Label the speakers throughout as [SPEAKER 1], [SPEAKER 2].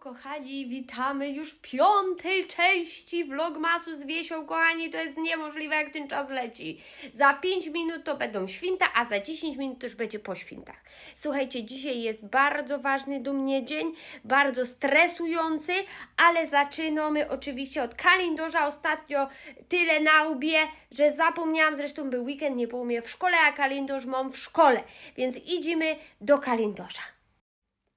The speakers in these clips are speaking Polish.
[SPEAKER 1] kochani, witamy już w piątej części vlogmasu z Wiesią, kochani, to jest niemożliwe, jak ten czas leci. Za 5 minut to będą święta, a za 10 minut to już będzie po świętach. Słuchajcie, dzisiaj jest bardzo ważny do mnie dzień, bardzo stresujący, ale zaczynamy oczywiście od kalendarza. Ostatnio tyle na łbie, że zapomniałam, zresztą był weekend, nie było mnie w szkole, a kalendarz mam w szkole, więc idziemy do kalendarza.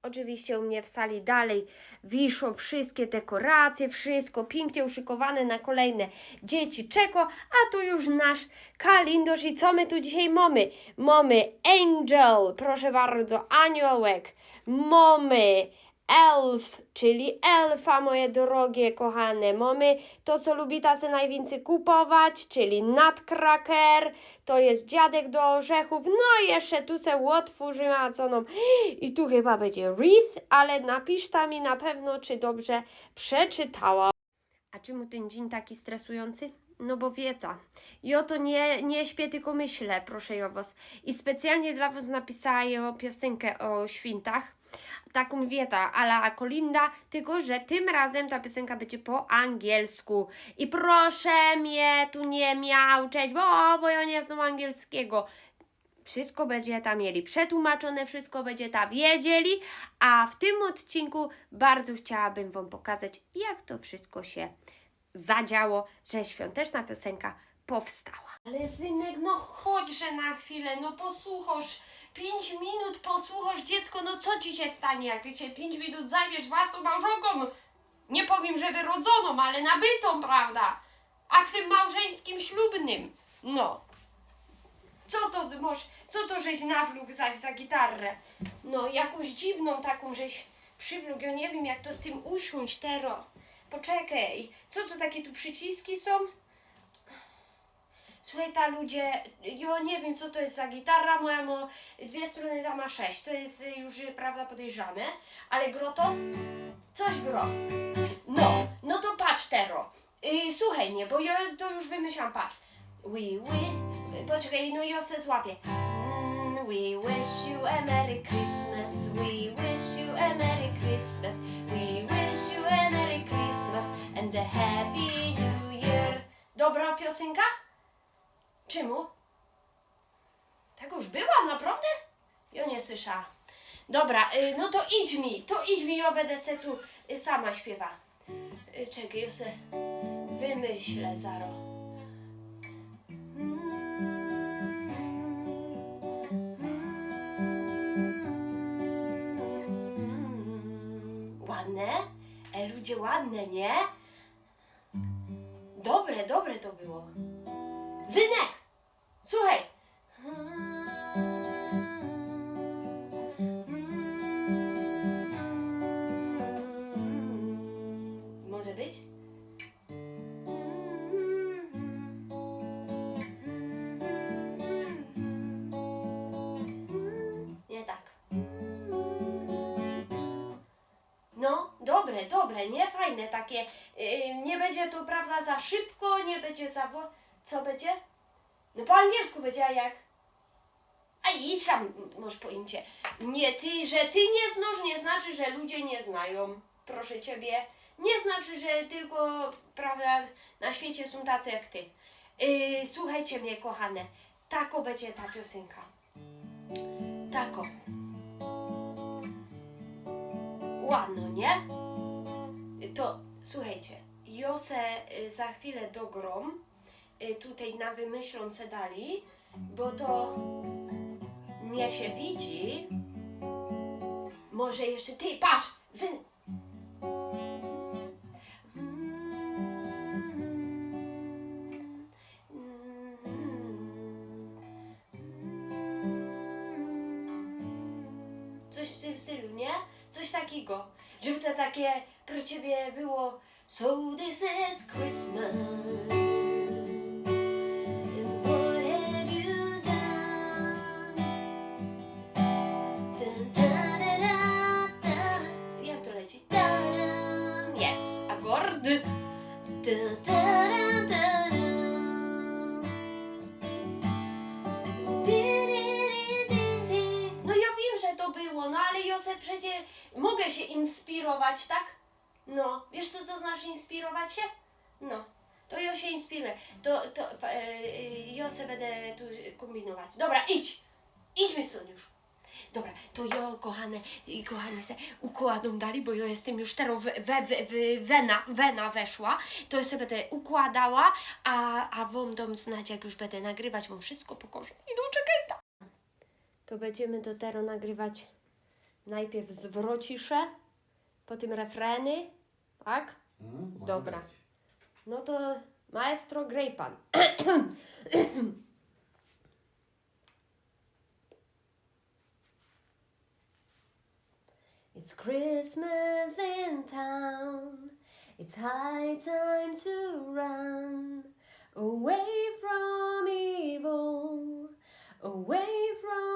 [SPEAKER 1] Oczywiście u mnie w sali dalej wiszą wszystkie dekoracje, wszystko pięknie uszykowane na kolejne dzieci czeko, a tu już nasz kalendarz i co my tu dzisiaj mamy? Mamy angel, proszę bardzo, aniołek, mamy elf, czyli elfa moje drogie kochane, mamy to co lubi tasy najwięcej kupować, czyli nutcracker, to jest dziadek do orzechów, no i jeszcze tu se otworzymy, a co nam i tu chyba będzie wreath, ale napisz tam mi na pewno, czy dobrze przeczytała. A czemu ten dzień taki stresujący? No bo wiedza. I oto nie, nie śpię, tylko myślę, proszę ja was. I specjalnie dla was napisałam piosenkę o świętach. Taką wieta, ala Kolinda, tylko że tym razem ta piosenka będzie po angielsku. I proszę mnie tu nie miauczeć, bo, bo ja nie znam angielskiego wszystko będzie tam mieli przetłumaczone, wszystko będzie tam wiedzieli, a w tym odcinku bardzo chciałabym Wam pokazać, jak to wszystko się zadziało, że świąteczna piosenka powstała. Ale synek, no chodźże na chwilę, no posłuchasz, pięć minut posłuchasz dziecko, no co ci się stanie, jak cię pięć minut zajmiesz własną małżonką? Nie powiem, żeby rodzoną, ale nabytą, prawda? Akwem małżeńskim, ślubnym. No. Co to masz, co to żeś nawlógł zaś za gitarę? No, jakąś dziwną taką żeś przywlógł, ja nie wiem jak to z tym usiąść tero. Poczekaj, co to takie tu przyciski są? Słuchaj, ta ludzie, ja nie wiem co to jest za gitara, moja ma dwie strony, ta ma sześć, to jest y, już, y, prawda, podejrzane, ale gro to? Coś gro. No, no to patrz tero. Y, słuchaj mnie, bo ja to już wymyślam, patrz. We, we, Poczekaj, no ja se złapię. Mm, We wish you a Merry Christmas. We wish you a Merry Christmas. We wish you a Merry Christmas and a Happy New Year. Dobra piosenka? Czemu? Tak już była, naprawdę? Ja nie słyszałam. Dobra, y, no to idź mi, to idź mi, ja będę se tu y, sama śpiewa. Y, Czekaj, ja se wymyślę zaro. Ładne? E, ludzie ładne, nie? Dobre, to było. Dobre, dobre, nie fajne takie. Yy, nie będzie to, prawda, za szybko, nie będzie za. Wo- Co będzie? No po angielsku będzie, a jak? A idź tam, masz pojęcie. Nie, ty, że ty nie znasz, nie znaczy, że ludzie nie znają. Proszę ciebie. Nie znaczy, że tylko, prawda, na świecie są tacy jak ty. Yy, słuchajcie mnie, kochane. Tako będzie ta piosenka. Tako. Ładno, nie? To słuchajcie, Jose y, za chwilę dogrom, y, tutaj na wymyślą se dali, bo to mnie się widzi. Może jeszcze ty, patrz! Zyn. Coś w tym stylu, nie? Coś takiego. Żeby to takie pro ciebie było So this is Christmas And what have you done? Da, da, da, da. Jak to leci? Da-dam. Yes, akord. Da, da, da, da, da. No ja wiem, że to było, no ale Józef przecież mogę się inspirować, tak? No, wiesz co to znaczy inspirować się? No, to ja się inspiruję. To, to e, e, ja se będę tu kombinować. Dobra, idź! Idźmy stąd już. Dobra, to ja, kochane i kochani, se układą dali, bo ja jestem już teraz we, we, we, wena, wena weszła, to ja sobie będę układała, a, a wam dam znać, jak już będę nagrywać, wam wszystko pokażę. I doczekaj tam. To będziemy do teraz nagrywać najpierw zwrocisze, potem refreny, tak?
[SPEAKER 2] Mm,
[SPEAKER 1] Dobra.
[SPEAKER 2] być.
[SPEAKER 1] No to maestro graj pan. It's Christmas in town. It's high time to run away from evil, away from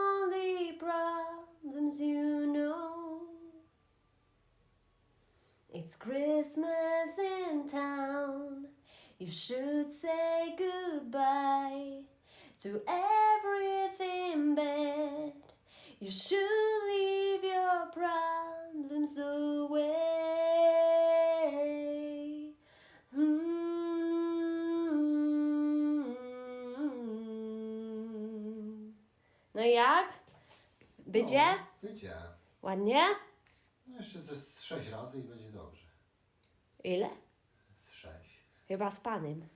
[SPEAKER 1] It's Christmas in town. You should say goodbye to everything bad. You should leave your problems away. Mm. No jak? Będzie?
[SPEAKER 2] No, Wyjdzie.
[SPEAKER 1] Ładnie?
[SPEAKER 2] No jeszcze ze z sześć razy i będzie dobrze.
[SPEAKER 1] Ile?
[SPEAKER 2] Z sześć.
[SPEAKER 1] Chyba z panem.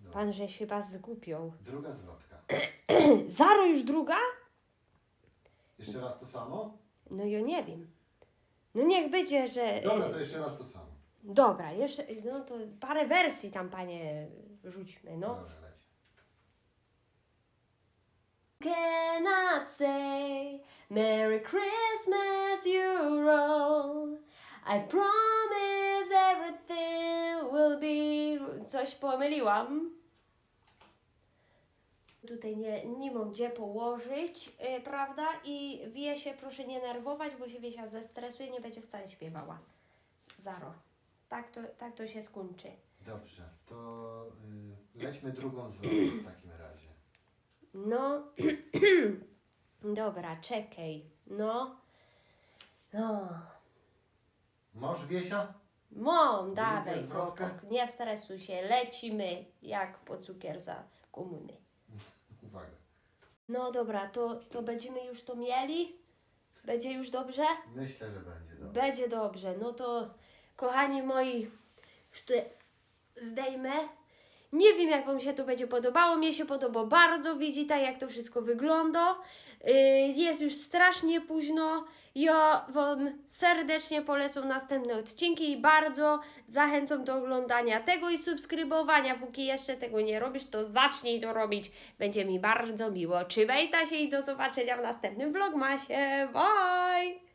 [SPEAKER 2] Dobra.
[SPEAKER 1] Pan żeś chyba zgłupiał.
[SPEAKER 2] Druga zwrotka.
[SPEAKER 1] Zaro już druga?
[SPEAKER 2] Jeszcze raz to samo?
[SPEAKER 1] No ja nie wiem. No niech będzie, że...
[SPEAKER 2] Dobra, to jeszcze raz to samo.
[SPEAKER 1] Dobra, jeszcze, no to parę wersji tam, panie, rzućmy, no.
[SPEAKER 2] Dobra,
[SPEAKER 1] Cannot say Merry Christmas, all. I promise everything will be... Coś pomyliłam. Tutaj nie, nie mam gdzie położyć, yy, prawda? I Wiesie proszę nie nerwować, bo się Wiesia zestresuje, nie będzie wcale śpiewała. Zaro. Tak to, tak to się skończy.
[SPEAKER 2] Dobrze, to y, lećmy drugą zwrotkę w takim razie.
[SPEAKER 1] No, dobra, czekaj. No, no.
[SPEAKER 2] Możesz Wiesia?
[SPEAKER 1] Mom, dawaj,
[SPEAKER 2] zwrotkę?
[SPEAKER 1] chłopak, nie stresuj się, lecimy jak po cukier za komuny.
[SPEAKER 2] Uwaga.
[SPEAKER 1] No dobra, to, to będziemy już to mieli? Będzie już dobrze?
[SPEAKER 2] Myślę, że będzie dobrze.
[SPEAKER 1] Będzie dobrze. No to, kochani moi, już tu zdejmę. Nie wiem, jak Wam się to będzie podobało. Mnie się podoba bardzo. Widzicie, jak to wszystko wygląda. Yy, Jest już strasznie późno. Ja Wam serdecznie polecam następne odcinki i bardzo zachęcam do oglądania tego i subskrybowania. Póki jeszcze tego nie robisz, to zacznij to robić. Będzie mi bardzo miło. Trzymajcie się i do zobaczenia w następnym vlogmasie. Bye!